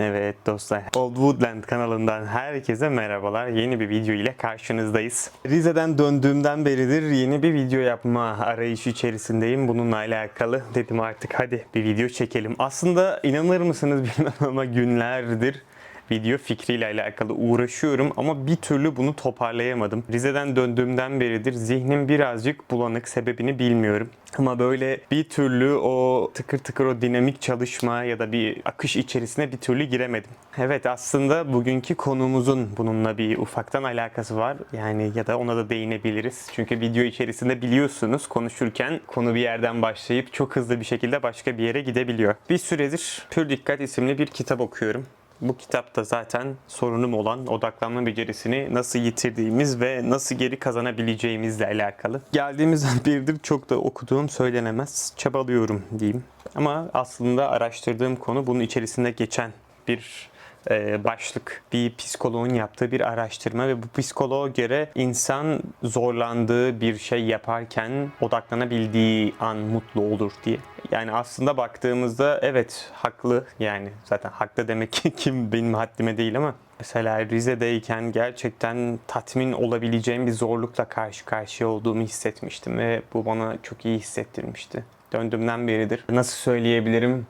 Evet dostlar, Old Woodland kanalından herkese merhabalar. Yeni bir video ile karşınızdayız. Rize'den döndüğümden beridir yeni bir video yapma arayışı içerisindeyim. Bununla alakalı dedim artık hadi bir video çekelim. Aslında inanır mısınız bilmem ama günlerdir video fikriyle alakalı uğraşıyorum ama bir türlü bunu toparlayamadım. Rize'den döndüğümden beridir zihnim birazcık bulanık sebebini bilmiyorum. Ama böyle bir türlü o tıkır tıkır o dinamik çalışma ya da bir akış içerisine bir türlü giremedim. Evet aslında bugünkü konumuzun bununla bir ufaktan alakası var. Yani ya da ona da değinebiliriz. Çünkü video içerisinde biliyorsunuz konuşurken konu bir yerden başlayıp çok hızlı bir şekilde başka bir yere gidebiliyor. Bir süredir Pür Dikkat isimli bir kitap okuyorum. Bu kitapta zaten sorunum olan odaklanma becerisini nasıl yitirdiğimiz ve nasıl geri kazanabileceğimizle alakalı. Geldiğimizden beridir çok da okuduğum söylenemez. Çabalıyorum diyeyim. Ama aslında araştırdığım konu bunun içerisinde geçen bir başlık. Bir psikoloğun yaptığı bir araştırma ve bu psikoloğa göre insan zorlandığı bir şey yaparken odaklanabildiği an mutlu olur diye. Yani aslında baktığımızda evet haklı yani zaten haklı demek ki kim benim haddime değil ama Mesela Rize'deyken gerçekten tatmin olabileceğim bir zorlukla karşı karşıya olduğumu hissetmiştim ve bu bana çok iyi hissettirmişti. Döndüğümden beridir. Nasıl söyleyebilirim?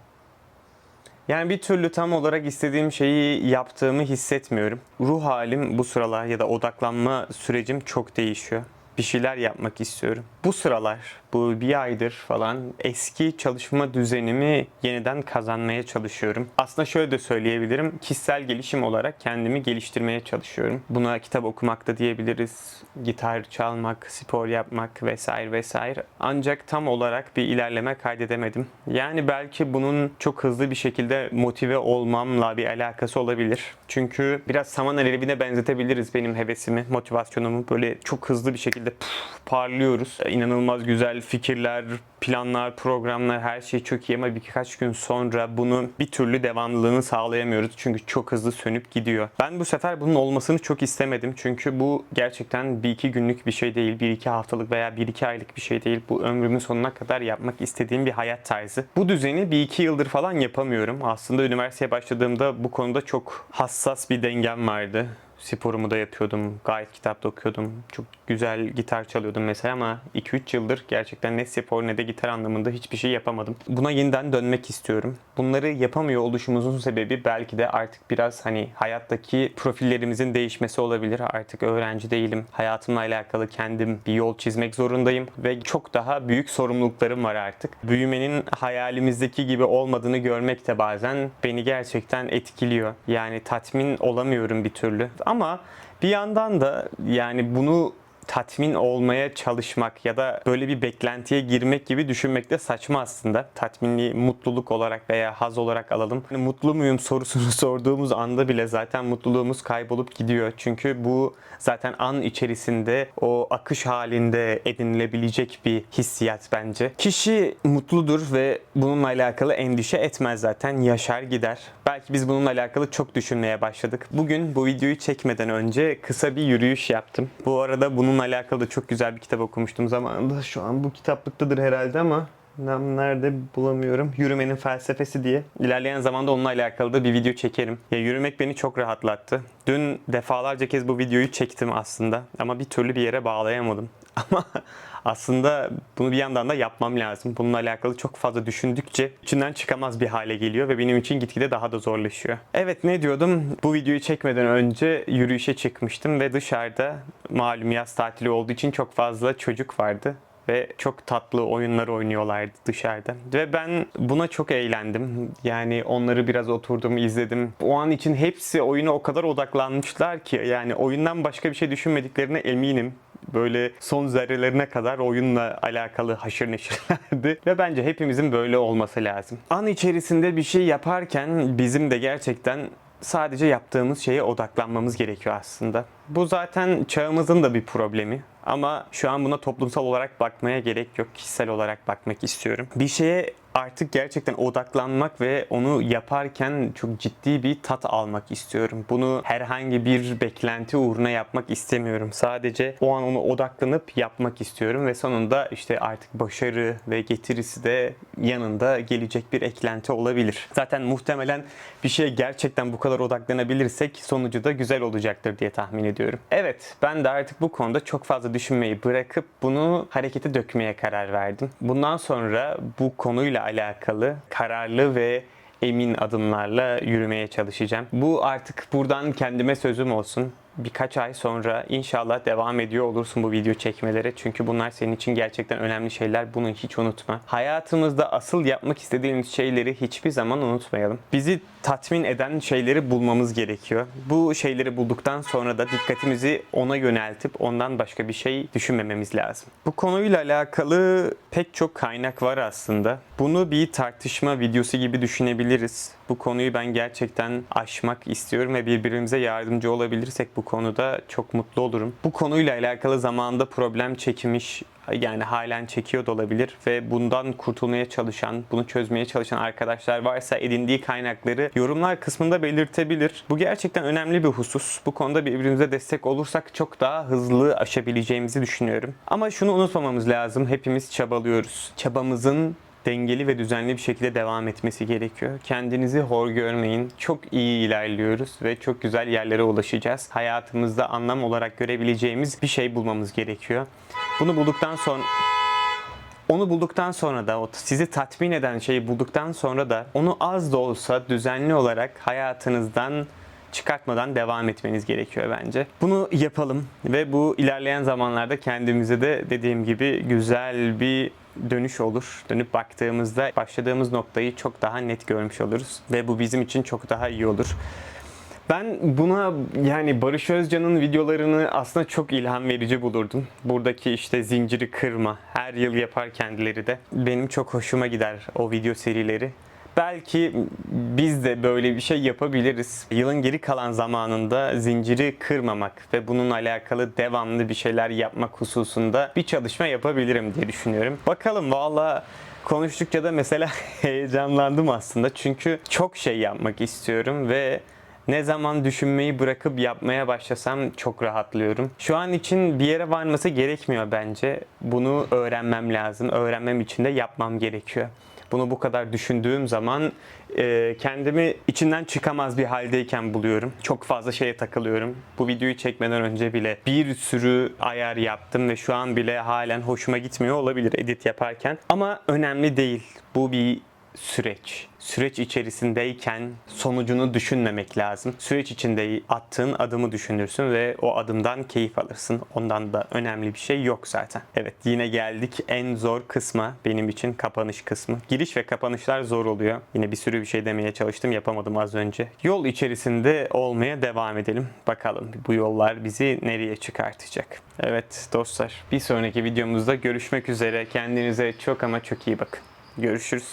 Yani bir türlü tam olarak istediğim şeyi yaptığımı hissetmiyorum. Ruh halim bu sıralar ya da odaklanma sürecim çok değişiyor. Bir şeyler yapmak istiyorum. Bu sıralar, bu bir aydır falan eski çalışma düzenimi yeniden kazanmaya çalışıyorum. Aslında şöyle de söyleyebilirim. Kişisel gelişim olarak kendimi geliştirmeye çalışıyorum. Buna kitap okumak da diyebiliriz. Gitar çalmak, spor yapmak vesaire vesaire. Ancak tam olarak bir ilerleme kaydedemedim. Yani belki bunun çok hızlı bir şekilde motive olmamla bir alakası olabilir. Çünkü biraz saman alevine benzetebiliriz benim hevesimi, motivasyonumu. Böyle çok hızlı bir şekilde puf, parlıyoruz. İnanılmaz güzel fikirler, planlar, programlar her şey çok iyi ama birkaç gün sonra bunu bir türlü devamlılığını sağlayamıyoruz. Çünkü çok hızlı sönüp gidiyor. Ben bu sefer bunun olmasını çok istemedim. Çünkü bu gerçekten bir iki günlük bir şey değil. Bir iki haftalık veya bir iki aylık bir şey değil. Bu ömrümün sonuna kadar yapmak istediğim bir hayat tarzı. Bu düzeni bir iki yıldır falan yapamıyorum. Aslında üniversiteye başladığımda bu konuda çok hassas bir dengem vardı sporumu da yapıyordum. Gayet kitap da okuyordum. Çok güzel gitar çalıyordum mesela ama 2-3 yıldır gerçekten ne spor ne de gitar anlamında hiçbir şey yapamadım. Buna yeniden dönmek istiyorum. Bunları yapamıyor oluşumuzun sebebi belki de artık biraz hani hayattaki profillerimizin değişmesi olabilir. Artık öğrenci değilim. Hayatımla alakalı kendim bir yol çizmek zorundayım ve çok daha büyük sorumluluklarım var artık. Büyümenin hayalimizdeki gibi olmadığını görmek de bazen beni gerçekten etkiliyor. Yani tatmin olamıyorum bir türlü. Ama bir yandan da yani bunu tatmin olmaya çalışmak ya da böyle bir beklentiye girmek gibi düşünmek de saçma aslında. Tatminliği mutluluk olarak veya haz olarak alalım. Hani mutlu muyum sorusunu sorduğumuz anda bile zaten mutluluğumuz kaybolup gidiyor. Çünkü bu zaten an içerisinde o akış halinde edinilebilecek bir hissiyat bence. Kişi mutludur ve bununla alakalı endişe etmez zaten. Yaşar gider. Belki biz bununla alakalı çok düşünmeye başladık. Bugün bu videoyu çekmeden önce kısa bir yürüyüş yaptım. Bu arada bununla alakalı da çok güzel bir kitap okumuştum zamanında. Şu an bu kitaplıktadır herhalde ama nerede bulamıyorum. Yürümenin felsefesi diye. İlerleyen zamanda onunla alakalı da bir video çekerim. Ya yürümek beni çok rahatlattı. Dün defalarca kez bu videoyu çektim aslında ama bir türlü bir yere bağlayamadım. Ama aslında bunu bir yandan da yapmam lazım. Bununla alakalı çok fazla düşündükçe içinden çıkamaz bir hale geliyor ve benim için gitgide daha da zorlaşıyor. Evet ne diyordum? Bu videoyu çekmeden önce yürüyüşe çıkmıştım ve dışarıda malum yaz tatili olduğu için çok fazla çocuk vardı ve çok tatlı oyunlar oynuyorlardı dışarıda. Ve ben buna çok eğlendim. Yani onları biraz oturdum, izledim. O an için hepsi oyuna o kadar odaklanmışlar ki yani oyundan başka bir şey düşünmediklerine eminim böyle son zerrelerine kadar oyunla alakalı haşır neşirlerdi. Ve bence hepimizin böyle olması lazım. An içerisinde bir şey yaparken bizim de gerçekten sadece yaptığımız şeye odaklanmamız gerekiyor aslında. Bu zaten çağımızın da bir problemi. Ama şu an buna toplumsal olarak bakmaya gerek yok. Kişisel olarak bakmak istiyorum. Bir şeye artık gerçekten odaklanmak ve onu yaparken çok ciddi bir tat almak istiyorum. Bunu herhangi bir beklenti uğruna yapmak istemiyorum. Sadece o an onu odaklanıp yapmak istiyorum ve sonunda işte artık başarı ve getirisi de yanında gelecek bir eklenti olabilir. Zaten muhtemelen bir şeye gerçekten bu kadar odaklanabilirsek sonucu da güzel olacaktır diye tahmin ediyorum. Evet, ben de artık bu konuda çok fazla düşünmeyi bırakıp bunu harekete dökmeye karar verdim. Bundan sonra bu konuyla alakalı kararlı ve emin adımlarla yürümeye çalışacağım. Bu artık buradan kendime sözüm olsun. Birkaç ay sonra inşallah devam ediyor olursun bu video çekmelere. Çünkü bunlar senin için gerçekten önemli şeyler. Bunu hiç unutma. Hayatımızda asıl yapmak istediğimiz şeyleri hiçbir zaman unutmayalım. Bizi tatmin eden şeyleri bulmamız gerekiyor. Bu şeyleri bulduktan sonra da dikkatimizi ona yöneltip ondan başka bir şey düşünmememiz lazım. Bu konuyla alakalı pek çok kaynak var aslında. Bunu bir tartışma videosu gibi düşünebiliriz. Bu konuyu ben gerçekten aşmak istiyorum ve birbirimize yardımcı olabilirsek bu konuda çok mutlu olurum. Bu konuyla alakalı zamanında problem çekmiş yani halen çekiyor da olabilir ve bundan kurtulmaya çalışan, bunu çözmeye çalışan arkadaşlar varsa edindiği kaynakları yorumlar kısmında belirtebilir. Bu gerçekten önemli bir husus. Bu konuda birbirimize destek olursak çok daha hızlı aşabileceğimizi düşünüyorum. Ama şunu unutmamamız lazım. Hepimiz çabalıyoruz. Çabamızın dengeli ve düzenli bir şekilde devam etmesi gerekiyor. Kendinizi hor görmeyin. Çok iyi ilerliyoruz ve çok güzel yerlere ulaşacağız. Hayatımızda anlam olarak görebileceğimiz bir şey bulmamız gerekiyor. Bunu bulduktan sonra onu bulduktan sonra da o sizi tatmin eden şeyi bulduktan sonra da onu az da olsa düzenli olarak hayatınızdan çıkartmadan devam etmeniz gerekiyor bence. Bunu yapalım ve bu ilerleyen zamanlarda kendimize de dediğim gibi güzel bir dönüş olur. Dönüp baktığımızda başladığımız noktayı çok daha net görmüş oluruz ve bu bizim için çok daha iyi olur. Ben buna yani Barış Özcan'ın videolarını aslında çok ilham verici bulurdum. Buradaki işte zinciri kırma, her yıl yapar kendileri de. Benim çok hoşuma gider o video serileri. Belki biz de böyle bir şey yapabiliriz. Yılın geri kalan zamanında zinciri kırmamak ve bununla alakalı devamlı bir şeyler yapmak hususunda bir çalışma yapabilirim diye düşünüyorum. Bakalım valla konuştukça da mesela heyecanlandım aslında. Çünkü çok şey yapmak istiyorum ve ne zaman düşünmeyi bırakıp yapmaya başlasam çok rahatlıyorum. Şu an için bir yere varması gerekmiyor bence. Bunu öğrenmem lazım. Öğrenmem için de yapmam gerekiyor. Bunu bu kadar düşündüğüm zaman e, kendimi içinden çıkamaz bir haldeyken buluyorum. Çok fazla şeye takılıyorum. Bu videoyu çekmeden önce bile bir sürü ayar yaptım ve şu an bile halen hoşuma gitmiyor olabilir edit yaparken. Ama önemli değil. Bu bir süreç. Süreç içerisindeyken sonucunu düşünmemek lazım. Süreç içinde attığın adımı düşünürsün ve o adımdan keyif alırsın. Ondan da önemli bir şey yok zaten. Evet yine geldik en zor kısma benim için kapanış kısmı. Giriş ve kapanışlar zor oluyor. Yine bir sürü bir şey demeye çalıştım yapamadım az önce. Yol içerisinde olmaya devam edelim. Bakalım bu yollar bizi nereye çıkartacak. Evet dostlar bir sonraki videomuzda görüşmek üzere. Kendinize çok ama çok iyi bakın. Görüşürüz.